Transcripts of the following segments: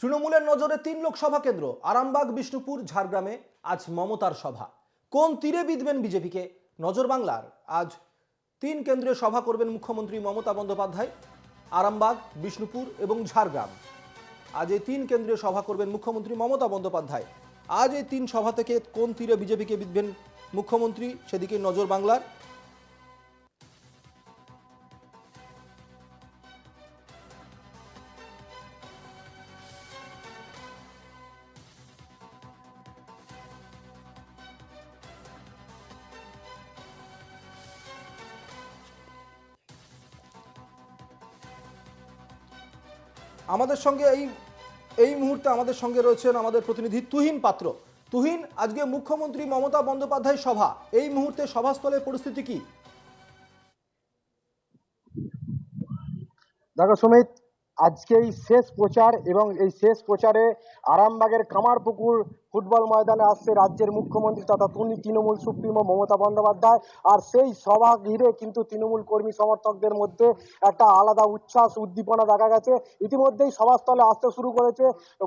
তৃণমূলের নজরে তিন লোকসভা কেন্দ্র, আরামবাগ, বিষ্ণুপুর, ঝাড়গ্রামে আজ মমতার সভা। কোন তীরে বিঁধবেন বিজেপিকে? নজর বাংলার। আজ তিন কেন্দ্রে সভা করবেন মুখ্যমন্ত্রী মমতা বন্দ্যোপাধ্যায়, আরামবাগ, বিষ্ণুপুর এবং ঝাড়গ্রাম। আজ এই তিন কেন্দ্রে সভা করবেন মুখ্যমন্ত্রী মমতা বন্দ্যোপাধ্যায়। আজ এই তিন সভা থেকে কোন তীরে বিজেপিকে বিঁধবেন মুখ্যমন্ত্রী? সেদিকে নজর বাংলার। আমাদের সঙ্গে এই এই মুহূর্তে আমাদের সঙ্গে রয়েছেন আমাদের প্রতিনিধি তুহিন পাত্র। তুহিন, আজকে মুখ্যমন্ত্রী মমতা বন্দ্যোপাধ্যায় সভা, এই মুহূর্তে সভাস্থলের পরিস্থিতি কি? দেখো সুমিত, আজকে এই শেষ প্রচার এবং এই শেষ প্রচারে আরামবাগের কামারপুকুর ফুটবল ময়দানে আসছে রাজ্যের মুখ্যমন্ত্রী তথা তৃণমূল সুপ্রিমো মমতা বন্দ্যোপাধ্যায়। আর সেই সভা ঘিরে কিন্তু তৃণমূল কর্মী সমর্থকদের মধ্যে একটা আলাদা উচ্ছ্বাস, উদ্দীপনা দেখা গেছে। ইতিমধ্যেই সভাস্থলে আসতে শুরু করেছে।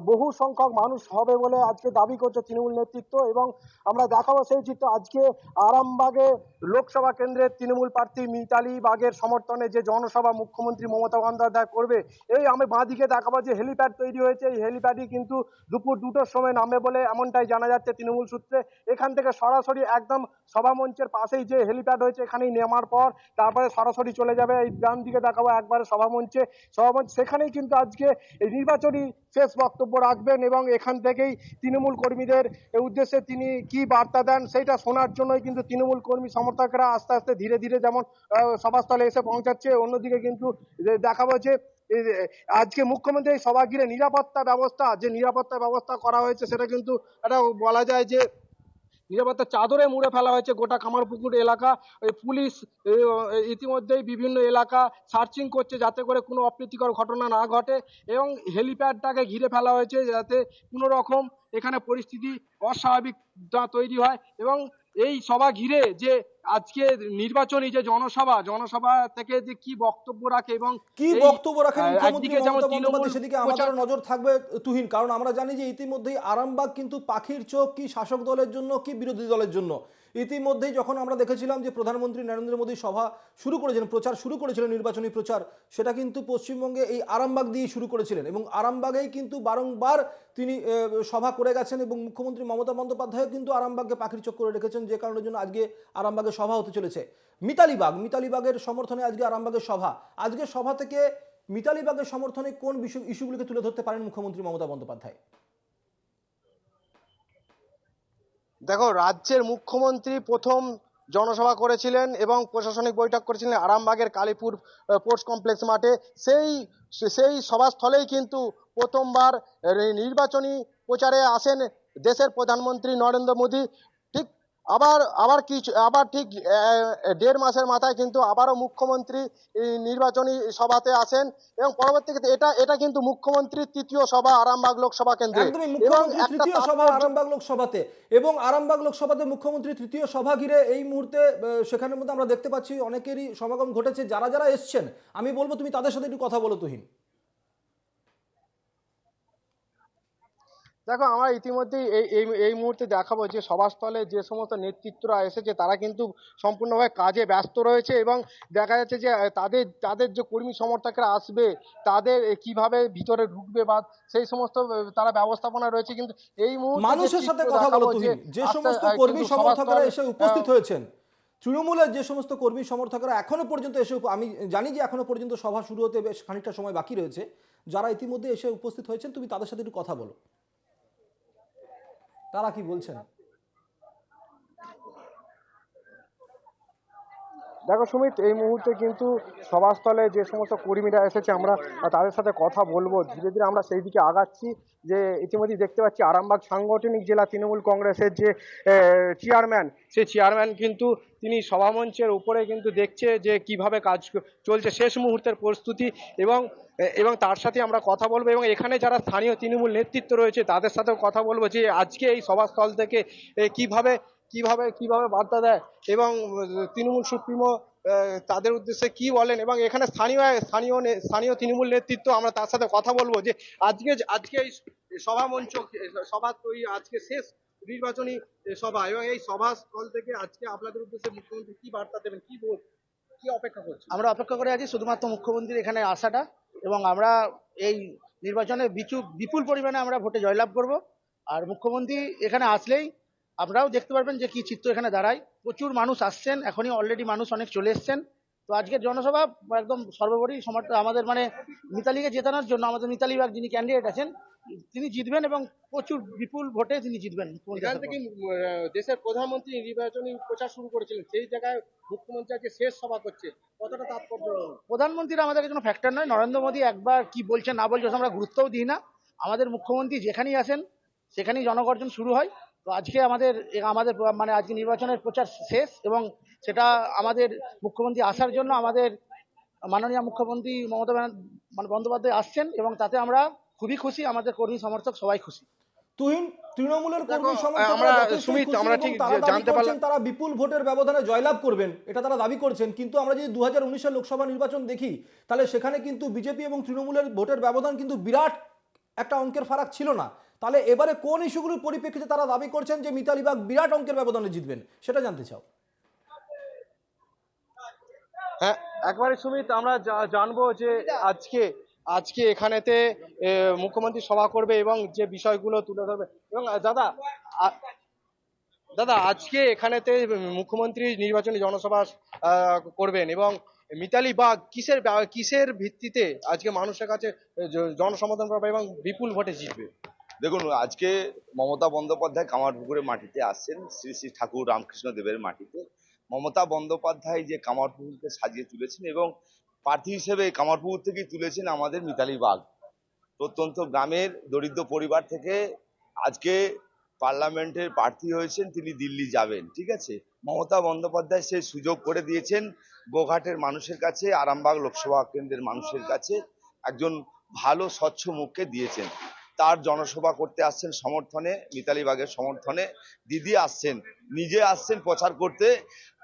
বহু সংখ্যক মানুষ হবে বলে আজকে দাবি করছে তৃণমূল নেতৃত্ব এবং আমরা দেখাবো সেই চিত্র। আজকে আরামবাগে লোকসভা কেন্দ্রের তৃণমূল প্রার্থী মিতালি বাগের সমর্থনে যে জনসভা মুখ্যমন্ত্রী মমতা বন্দ্যোপাধ্যায় করবে, এই আমি বাঁদিকে দেখাবো যে হেলিপ্যাড তৈরি হয়েছে। এই হেলিপ্যাডই কিন্তু দুপুর দুটোর সময় নামে বলে এমনটাই জানা যাচ্ছে তৃণমূল সূত্রে। এখান থেকে সরাসরি একদম সভামঞ্চের পাশেই যে হেলিপ্যাড হয়েছে, এখানেই নেমার পর তারপরে সরাসরি চলে যাবে। এই ডান দিকে দেখাবো একবারে সভামঞ্চে সভামঞ্চ সেখানেই কিন্তু আজকে এই নির্বাচনী শেষ বক্তব্য রাখবেন এবং এখান থেকেই তৃণমূল কর্মীদের উদ্দেশ্যে তিনি কি বার্তা দেন সেইটা শোনার জন্যই কিন্তু তৃণমূল কর্মী সমর্থকরা আস্তে আস্তে ধীরে ধীরে যেমন সভাস্থলে এসে পৌঁছাচ্ছে, অন্যদিকে কিন্তু দেখাবো যে আজকে মুখ্যমন্ত্রী সভা ঘিরে নিরাপত্তা ব্যবস্থা, যে নিরাপত্তা ব্যবস্থা করা হয়েছে সেটা কিন্তু একটা বলা যায় যে নিরাপত্তা চাদরে মুড়ে ফেলা হয়েছে গোটা কামারপুকুর এলাকা। পুলিশ ইতিমধ্যেই বিভিন্ন এলাকা সার্চিং করছে যাতে করে কোনো অপ্রীতিকর ঘটনা না ঘটে এবং হেলিপ্যাডটাকে ঘিরে ফেলা হয়েছে যাতে কোনো রকম এখানে পরিস্থিতি অস্বাভাবিক তৈরি হয় এবং এই সভা ঘিরে যে আজকে নির্বাচনী যে জনসভা জনসভা থেকে যে কি বক্তব্য রাখে এবং কি বক্তব্য আহ, মুখ্যমন্ত্রী মমতা বন্দ্যোপাধ্যায় সেদিকে আমাদের নজর থাকবে তুহিন কারণ আমরা জানি যে ইতিমধ্যেই আরামবাগ কিন্তু পাখির চোখ কি শাসক দলের জন্য কি বিরোধী দলের জন্য। ইতিমধ্যেই যখন আমরা দেখেছিলাম যে প্রধানমন্ত্রী নরেন্দ্র মোদী সভা শুরু করেছিলেন প্রচার শুরু করেছিলেন নির্বাচনী প্রচার সেটা কিন্তু পশ্চিমবঙ্গে এই আরামবাগ দিয়েই শুরু করেছিলেন এবং আরামবাগেই কিন্তু বারংবার তিনি সভা করে গেছেন এবং মুখ্যমন্ত্রী মমতা বন্দ্যোপাধ্যায় কিন্তু আরামবাগকে পাখির চোখ করে রেখেছেন যে কারণের জন্য আজকে আরামবাগে সভা হতে চলেছে। মিতালিবাগ মিতালিবাগের সমর্থনে আজকে আরামবাগের সভা। আজকে সভা থেকে মিতালিবাগের সমর্থনে কোন বিষয় ইস্যুগুলিকে তুলে ধরতে পারেন মুখ্যমন্ত্রী মমতা বন্দ্যোপাধ্যায়? দেখো, রাজ্যের মুখ্যমন্ত্রী প্রথম জনসভা করেছিলেন এবং প্রশাসনিক বৈঠক করেছিলেন আরামবাগের কালীপুর স্পোর্টস কমপ্লেক্স মাঠে। সেই সেই সভাস্থলেই কিন্তু প্রথমবার নির্বাচনী প্রচারে আসেন দেশের প্রধানমন্ত্রী নরেন্দ্র মোদী। আবার আবার কিছু আবার ঠিক দেড় মাসের মাথায় কিন্তু আবারও মুখ্যমন্ত্রী নির্বাচনী সভাতে আসেন এবং পরবর্তীতে এটা এটা কিন্তু মুখ্যমন্ত্রীর তৃতীয় সভা আরামবাগ লোকসভা কেন্দ্রে। এবং তৃতীয় সভা আরামবাগ লোকসভাতে। এবং আরামবাগ লোকসভাতে মুখ্যমন্ত্রী তৃতীয় সভা ঘিরে এই মুহূর্তে সেখানের মধ্যে আমরা দেখতে পাচ্ছি অনেকেরই সমাগম ঘটেছে। যারা যারা এসছেন আমি বলব তুমি তাদের সাথে একটু কথা বলো তুহিন। দেখো আমরা ইতিমধ্যেই এই এই এই মুহূর্তে দেখাবো যে সভাস্থলে যে সমস্ত নেতৃত্বরা এসেছে তারা কিন্তু সম্পূর্ণভাবে কাজে ব্যস্ত রয়েছে এবং দেখা যাচ্ছে যে তাদের তাদের যে কর্মী সমর্থকরা আসবে তাদের কীভাবে ভিতরে ঢুকবে বা সেই সমস্ত তারা ব্যবস্থাপনা রয়েছে কিন্তু এই মুহূর্তে মানুষের সাথে কথা বলো তুহিন যে সমস্ত কর্মী সমর্থকরা এসে উপস্থিত আহ, হয়েছেন তৃণমূলের যে সমস্ত কর্মী সমর্থকরা এখনও পর্যন্ত এসে আমি জানি যে এখনও পর্যন্ত সভা শুরু হতে বেশ খানিকটা সময় বাকি রয়েছে। যারা ইতিমধ্যে এসে উপস্থিত হয়েছেন তুমি তাদের সাথে একটু কথা বলো। তারা কি বলছেন? দেখো সুমিত, এই মুহূর্তে কিন্তু সভাস্থলে যে সমস্ত কর্মীরা এসেছে, আমরা তাদের সাথে কথা বলব। ধীরে ধীরে আমরা সেই দিকে আগাচ্ছি যে ইতিমধ্যেই দেখতে পাচ্ছি আরামবাগ সাংগঠনিক জেলা তৃণমূল কংগ্রেসের যে চেয়ারম্যান সেই চেয়ারম্যান কিন্তু তিনি সভামঞ্চের উপরে কিন্তু দেখছে যে কীভাবে কাজ চলছে। শেষ মুহূর্তের প্রস্তুতি এবং এবং তার সাথে আমরা কথা বলব এবং এখানে যারা স্থানীয় তৃণমূল নেতৃত্ব রয়েছে, তাদের সাথেও কথা বলব যে আজকে এই সভাস্থল থেকে কীভাবে কীভাবে কীভাবে বার্তা দেয় এবং তৃণমূল সুপ্রিমো তাদের উদ্দেশ্যে কি বলেন এবং এখানে স্থানীয় স্থানীয় স্থানীয় তৃণমূল নেতৃত্ব আমরা তার সাথে কথা বলব যে আজকে আজকে এই সভা মঞ্চ সভা তৈরি আজকে শেষ নির্বাচনী সভা এবং এই সভা স্থল থেকে আজকে আপনাদের উদ্দেশ্যে মুখ্যমন্ত্রী কি বার্তা দেবেন, কি বল- কি অপেক্ষা করছেন? আমরা অপেক্ষা করে আছি শুধুমাত্র মুখ্যমন্ত্রীর এখানে আসাটা। এবং আমরা এই নির্বাচনে বিচু, বিপুল পরিমাণে আমরা ভোটে জয়লাভ করব। আর মুখ্যমন্ত্রী এখানে আসলেই আপনারাও দেখতে পারবেন যে কি চিত্র এখানে দাঁড়ায়। প্রচুর মানুষ আসছেন, এখনই অলরেডি মানুষ অনেক চলে এসছেন। তো আজকের জনসভা একদম সর্বোপরি সমর্থ আমাদের মানে মিতালিকে জেতানোর জন্য আমাদের মিতালি বাগ যিনি ক্যান্ডিডেট আছেন তিনি জিতবেন এবং প্রচুর বিপুল ভোটে তিনি জিতবেন এখান থেকে দেশের প্রধানমন্ত্রী নির্বাচনী প্রচার শুরু করেছিলেন সেই জায়গায় মুখ্যমন্ত্রী আজকে শেষ সভা করছে কতটা তাৎপর্য? প্রধানমন্ত্রীর আমাদের কোনো ফ্যাক্টর নয়। নরেন্দ্র মোদী একবার কি বলছেন না বলছেন আমরা গুরুত্বও দিই না। আমাদের মুখ্যমন্ত্রী যেখানেই আসেন সেখানেই জনগর্জন শুরু হয়। তো আজকে আমাদের আমাদের মানে আজকে নির্বাচনের প্রচার শেষ এবং সেটা আমাদের মুখ্যমন্ত্রী আসার জন্য আমাদের মাননীয় মুখ্যমন্ত্রী মমতা ব্যানার্জি মানে বন্দ্যোপাধ্যায় আসছেন এবং তাতে আমরা খুবই খুশি আমাদের কর্মী সমর্থক সবাই খুশি। তুহিন তৃণমূলের কর্মী সমর্থকরা সুমিত, আমরা ঠিক তারা যে দাবি জানতে পারলাম- তারা বিপুল ভোটের ব্যবধানে জয়লাভ করবেন এটা তারা দাবি করছেন। কিন্তু আমরা যদি দু হাজার লোকসভা নির্বাচন দেখি তাহলে সেখানে কিন্তু বিজেপি এবং তৃণমূলের ভোটের ব্যবধান কিন্তু বিরাট একটা অঙ্কের ফারাক ছিল না। তাহলে এবারে কোন ইস্যুগুলোর পরিপ্রেক্ষিতে তারা দাবি করছেন যে মিতালি বাগ বিরাট অঙ্কের ব্যবধানে জিতবেন? সেটা জানতে চাও। হ্যাঁ একবারে সুমিত, আমরা জানব যে আজকে আজকে এখানেতে মুখ্যমন্ত্রী সভা করবে এবং যে বিষয়গুলো তুলে ধরবে। এবং দাদা দাদা, আজকে এখানেতে মুখ্যমন্ত্রী নির্বাচনী জনসভা করবেন এবং মিতালি বাগ কিসের কিসের ভিত্তিতে আজকে মানুষের কাছে জ- জনসমর্থন পাবে এবং বিপুল ভোটে জিতবে? দেখুন, আজকে মমতা বন্দ্যোপাধ্যায় কামারপুকুরের মাটিতে আসছেন, শ্রী শ্রী ঠাকুর রামকৃষ্ণ দেবের মাটিতে। মমতা বন্দ্যোপাধ্যায় যে কামারপুকুরকে সাজিয়ে তুলেছেন এবং প্রার্থী হিসেবে কামারপুকুর থেকেই তুলেছেন আমাদের মিতালি বাগ। প্রত্যন্ত গ্রামের দরিদ্র পরিবার থেকে আজকে পার্লামেন্টের প্রার্থী হয়েছেন, তিনি দিল্লি যাবেন, ঠিক আছে? মমতা বন্দ্যোপাধ্যায় সেই সুযোগ করে দিয়েছেন গোঘাটের মানুষের কাছে আরামবাগ লোকসভা কেন্দ্রের মানুষের কাছে একজন ভালো স্বচ্ছ মুখকে দিয়েছেন। তার জনসভা করতে আসছেন সমর্থনে মিতালি বাগের সমর্থনে। দিদি আসছেন নিজে আসছেন প্রচার করতে।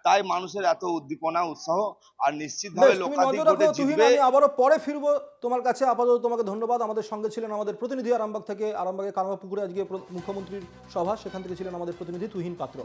তাই মানুষের এত উদ্দীপনা উৎসাহ আর নিশ্চিতভাবে লোকাধিক ভোটে জিতবে। আমি আবারও পরে ফিরবো। তোমার কাছে আপাতত তোমাকে ধন্যবাদ। আমাদের সঙ্গে ছিলেন আমাদের প্রতিনিধি আরামবাগ থেকে আরামবাগের কারমা পুকুরে আজকে মুখ্যমন্ত্রীর সভা। সেখান থেকে ছিলেন আমাদের প্রতিনিধি তুহিন পাত্র।